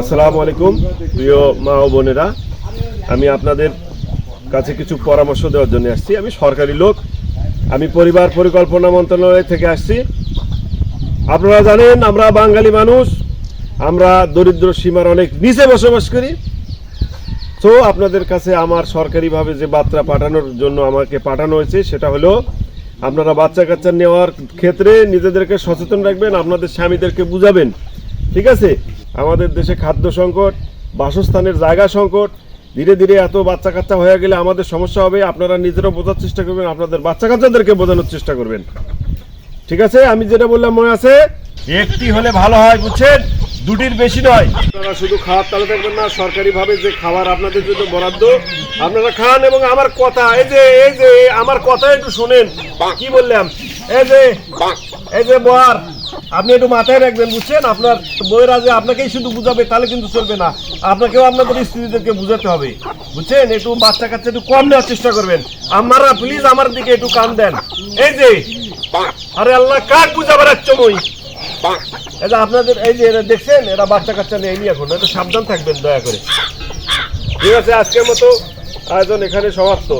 আসসালামু আলাইকুম, প্রিয় মা ও বোনেরা। আমি আপনাদের কাছে কিছু পরামর্শ দেওয়ার জন্য আসছি। আমি সরকারি লোক, আমি পরিবার পরিকল্পনা মন্ত্রণালয় থেকে আসছি। আপনারা জানেন, আমরা বাঙালি মানুষ, আমরা দরিদ্র সীমার অনেক নিচে বসবাস করি। তো আপনাদের কাছে আমার সরকারিভাবে যে বার্তা পাঠানোর জন্য আমাকে পাঠানো হয়েছে, সেটা হলো, আপনারা বাচ্চা কাচ্চা নেওয়ার ক্ষেত্রে নিজেদেরকে সচেতন রাখবেন, আপনাদের স্বামীদেরকে বুঝাবেন। ঠিক আছে? আমাদের দেশে খাদ্য সংকট, বাসস্থানের জায়গা সংকট, ধীরে ধীরে এত বাচ্চা কাচ্চা হয়ে গেলে আমাদের সমস্যা হবে। আপনারা নিজেরাও বোঝার চেষ্টা করবেন, আপনাদের বাচ্চা কাচ্চাদেরকে বোঝানোর চেষ্টা করবেন। ঠিক আছে? আমি যেটা বললাম মনে আছে? একটি হলে ভালো হয়, বুঝছেন? দুটির বেশি নয়। আপনারা শুধু খাওয়ার তালে থাকবেন না সরকারি ভাবে যে খাবার আপনাদের জন্য বরাদ্দ, আপনারা খান এবং আমার কথা, এই যে এই যে, আমার কথা একটু শুনেন। কি বললাম? এই যে এই যে বর আপনি একটু মাথায় রাখবেন, বুঝছেন? আপনার বইয়েরা যে আপনাকেই শুধু বুঝাবে, তাহলে কিন্তু চলবে না। আপনাকেও আপনাদের স্ত্রীদেরকে বুঝাতে হবে, বুঝছেন? একটু বাচ্চা কাচ্চা একটু কম নেওয়ার চেষ্টা করবেন। আমারা প্লিজ আমার দিকে একটু কান দেন। এই যে, আরে আল্লাহ কাক বুঝাবার চমই? এটা আপনাদের, এই যে এরা দেখছেন, এরা বাচ্চা কাচ্চা নেয়নি এখন, একটু সাবধান থাকবেন, দয়া করে। ঠিক আছে, আজকের মতো আয়োজন এখানে সমাপ্ত।